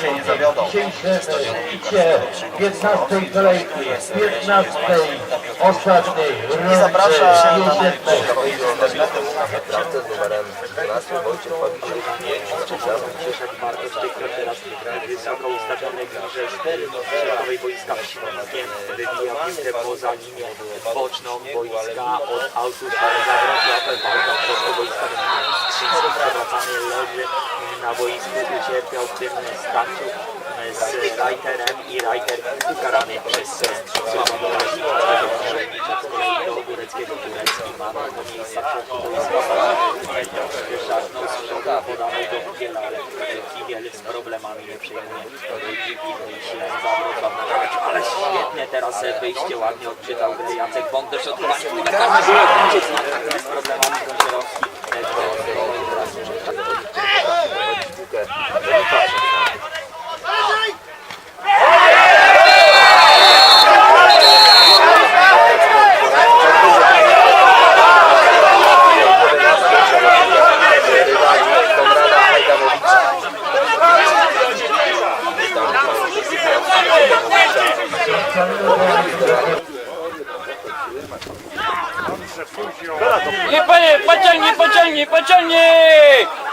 się nie zawiodą. Dzisiejsze bicie 15 kolejki, 15 ostatniej rundy zaprasza jesiennej. Bramce z numerem 12 Wojciech Pawiciuk 5 strzał. Marko Ściekler teraz wysoko ustawiony bliżej środkowej boiska w Śląskiem. Wybija piłkę poza linię boczną boiska od autu Wrocław. Walka w środku boiska Strzyński przewracany leży na boisku. Ucierpiał w tym starciu z Reiterem i Reiter ukarany przez Sławomira Sikorskiego. Z kolei do Góreckiego Górecki ma do miejsca środku boiska. Z przodu, podał do Kiela, ale z problemami nie przejmuje i się zawrotał na grać, ale świetnie teraz wyjście, ładnie odczytał grę Jacek Bąk do środkowania, no i tak samo z problemami Gąsiorowski. Teraz już tak Piłkę nie panie, pociągnij, pociągnij, pociągnij!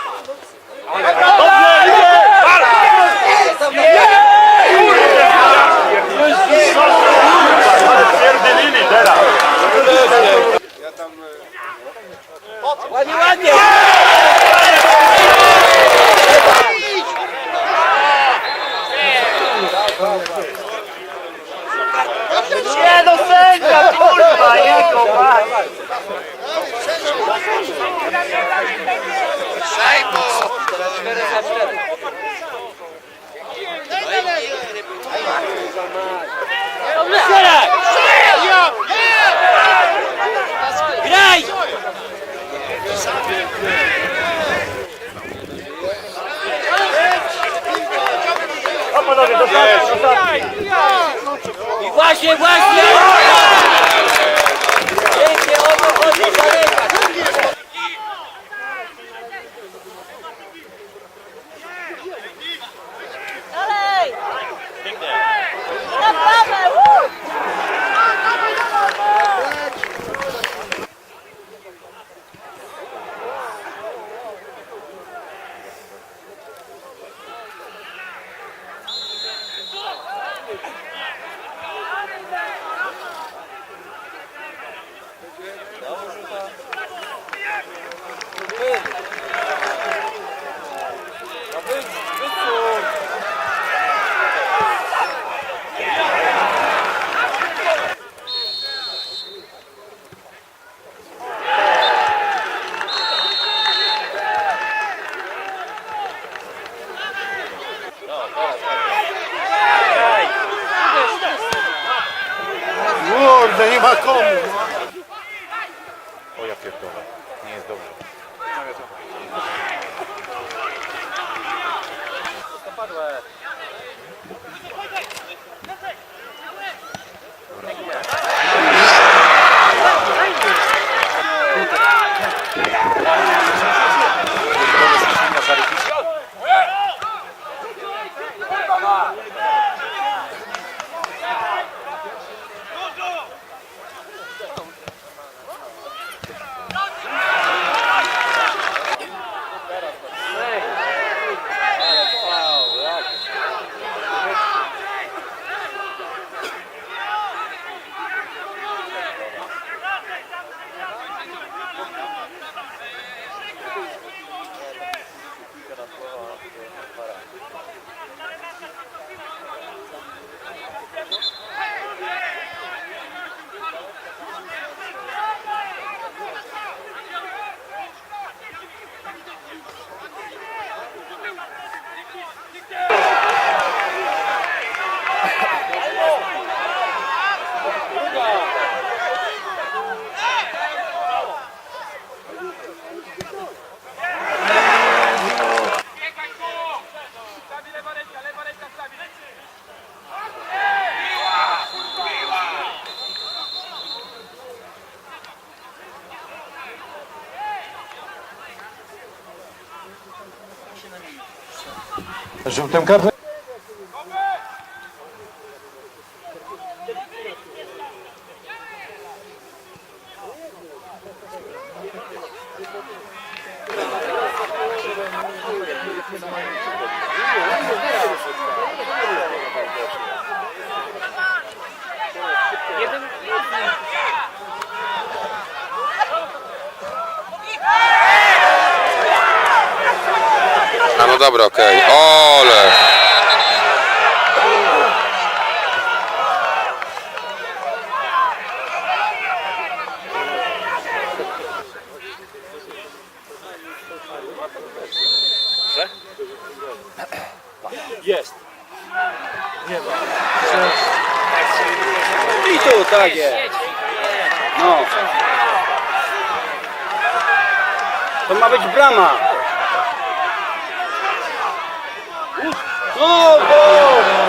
Ładnie, ładnie! Nie no sędzia, kurwa, jego mać! Strzelaj! Graj! I właśnie, właśnie! Pięknie, o to chodzi, zamykać! Kurde, nie ma komu. O ja pierdolę, nie jest dobrze. Żółtym kartą. Jeden, jeden. Dobra, okej. Ole. Jest. I tu, tak jest. No. To ma być brama. Globo!